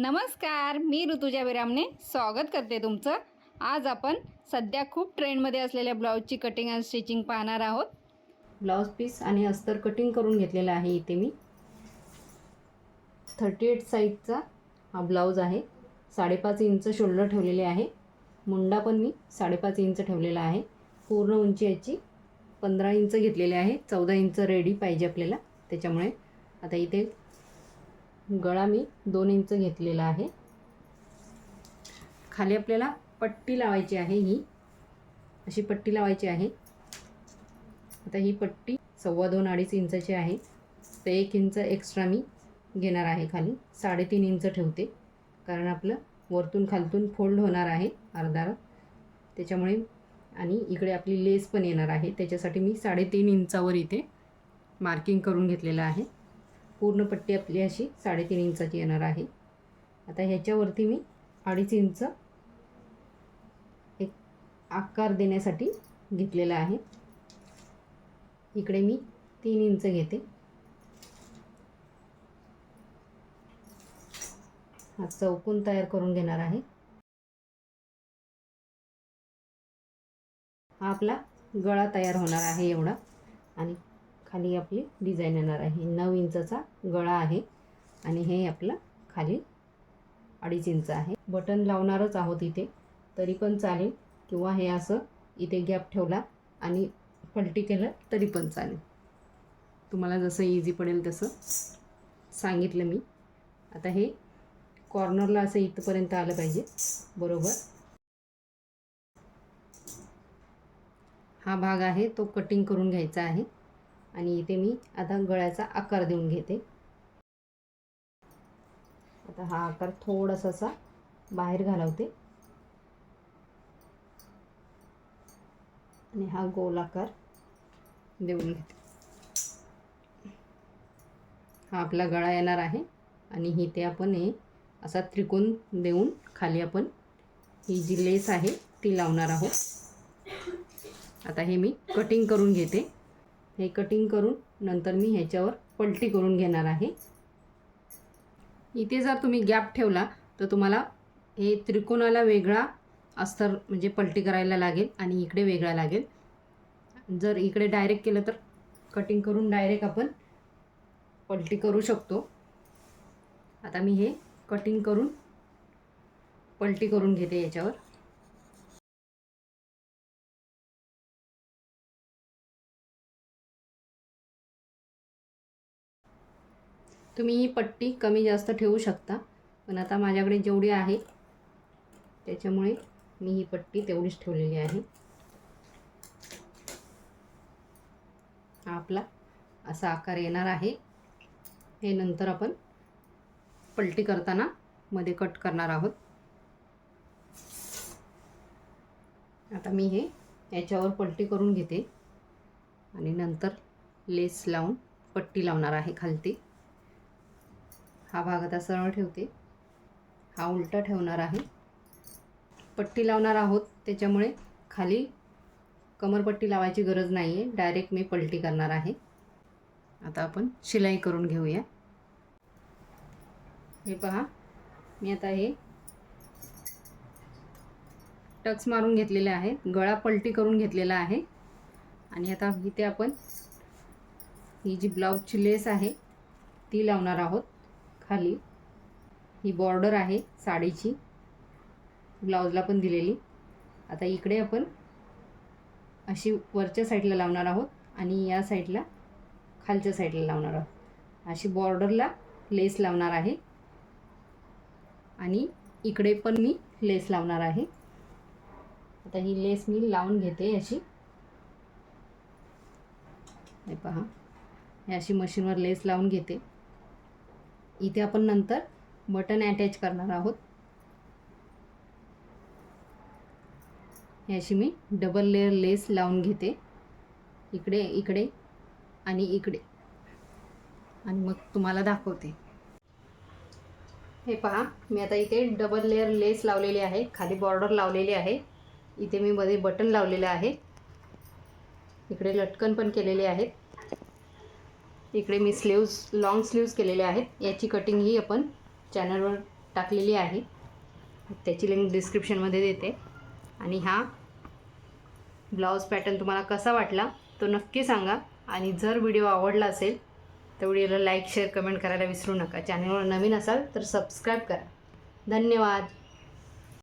नमस्कार मी ऋतुजा विरामने स्वागत करते तुमचं. आज आपण सध्या खूप ट्रेंडमध्ये असलेल्या ब्लाऊजची कटिंग आणि स्टिचिंग पाहणार आहोत. ब्लाऊज पीस आणि अस्तर कटिंग करून घेतलेला आहे इथे मी. थर्टी एट साईजचा हा ब्लाऊज आहे. साडेपाच इंच शोल्डर ठेवलेले आहे. मुंडा पण मी साडेपाच इंच ठेवलेला आहे. पूर्ण उंची याची पंधरा इंच घेतलेले आहे. चौदा इंच रेडी पाहिजे आपल्याला. त्याच्यामुळे आता इथे गळा मी दोन इंच घेतलेला आहे. खाली आपल्याला पट्टी लावायची आहे ही. अशी पट्टी लावायची आहे. आता ही पट्टी सव्वा दोन अडीच इंचाची आहे. तर एक इंच एक्स्ट्रा मी घेणार आहे खाली. साडेतीन इंच ठेवते. कारण आपलं वरतून खालतून फोल्ड होणार आहे अर्धा त्याच्यामुळे आणि इकडे आपली लेस पण येणार आहे. त्याच्यासाठी मी साडेतीन इंचावर इथे मार्किंग करून घेतलेलं आहे. पूर्ण पट्टी आपली अशी साडेतीन इंचाची येणार आहे. आता ह्याच्यावरती मी अडीच इंच एक आकार देण्यासाठी घेतलेला आहे. इकडे मी तीन इंच घेते. हा चौकून तयार करून घेणार आहे. हा आपला गळा तयार होणार आहे एवढा. आणि खाली आपली डिझाईन येणार आहे. नऊ इंचाचा गळा आहे आणि हे आपलं खाली अडीच इंच आहे. बटन लावणारच आहोत इथे. तरी पण चालेल किंवा हे असं इथे गॅप ठेवला आणि पलटी केलं तरी पण चालेल. तुम्हाला जसं इझी पडेल तसं सांगितलं मी. आता हे कॉर्नरला असं इथंपर्यंत आलं पाहिजे. बरोबर? हा भाग आहे तो कटिंग करून घ्यायचा आहे. आणि इथे मी आता गळ्याचा आकार देऊन घेते. आता हा आकार थोडासा असा बाहेर घालवते. आणि हा गोल आकार देऊन घेते. हा आपला गळा येणार आहे आणि इथे आपण हे असा त्रिकोण देऊन खाली आपण ही जी लेस आहे ती लावणार आहोत. आता हे मी कटिंग करून घेते. हे कटिंग करून नंतर मी ह्याच्यावर पलटी करून घेणार आहे. इथे जर तुम्ही गॅप ठेवला तर तुम्हाला हे त्रिकोणाला वेगळा अस्तर म्हणजे पलटी करायला लागेल आणि इकडे वेगळा लागेल. जर इकडे डायरेक्ट केलं तर कटिंग करून डायरेक्ट आपण पलटी करू शकतो. आता मी हे कटिंग करून पलटी करून घेते याच्यावर. तुम्ही ही पट्टी कमी जास्त ठेवू शकता पण आता माझ्याकडे जेवढी आहे त्याच्यामुळे मी ही पट्टी तेवढीच ठेवलेली आहे. आपला असा आकार येणार आहे. हे नंतर आपण पलटी करताना मध्ये कट करणार आहोत. आता मी हे याच्यावर पलटी करून घेते आणि नंतर लेस लावून पट्टी लावणार आहे खालती. हा भाग आता सरळ ठेवते. हा उलटा ठेवणार आहे. पट्टी लावणार आहोत. त्याच्यामुळे खाली कमरपट्टी लावायची गरज नाही आहे डायरेक्ट मी पलटी करणार आहे. आता आपण शिलाई करून घेऊया. हे पहा. मी आता हे टक्स मारून घेतलेले आहे. गळा पलटी करून घेतलेला आहे. आणि आता इथे आपण ही जी ब्लाऊजची लेस आहे ती लावणार आहोत. खाली. ही बॉर्डर आहे साडीची. ब्लाऊजला पण दिलेली. आता इकडे आपण अशी वरच्या साईडला लावणार आहोत आणि या साईडला खालच्या साईडला लावणार आहोत. अशी बॉर्डरला लेस लावणार आहे. आणि इकडे पण मी लेस लावणार आहे. आता ही लेस मी लावून घेते अशी हे पहा. हे अशी मशीनवर लेस लावून घेते. इथे आपण नंतर बटन अटॅच करणार आहोत. अशी मी डबल लेअर लेस लावून घेते. इकडे इकडे आणि इकडे. आणि मग तुम्हाला दाखवते. हे पहा मी आता इथे डबल लेअर लेस लावलेली आहे. खाली बॉर्डर लावलेली आहे. इथे मी मध्ये बटन लावलेलं आहे. इकडे लटकन पण केलेले आहेत. इकडे मी स्लीव्ज लॉंग स्लीव्ज केलेले आहेत. याची कटिंग ही आपण चॅनलवर टाकलेली आहे. त्याची लिंक डिस्क्रिप्शनमध्ये देते. आणि हा ब्लाऊज पॅटर्न तुम्हाला कसा वाटला तो नक्की सांगा. आणि जर व्हिडिओ आवडला असेल तर व्हिडिओला लाईक शेअर कमेंट करायला विसरू नका. चॅनलवर नवीन असाल तर सबस्क्राईब करा. धन्यवाद.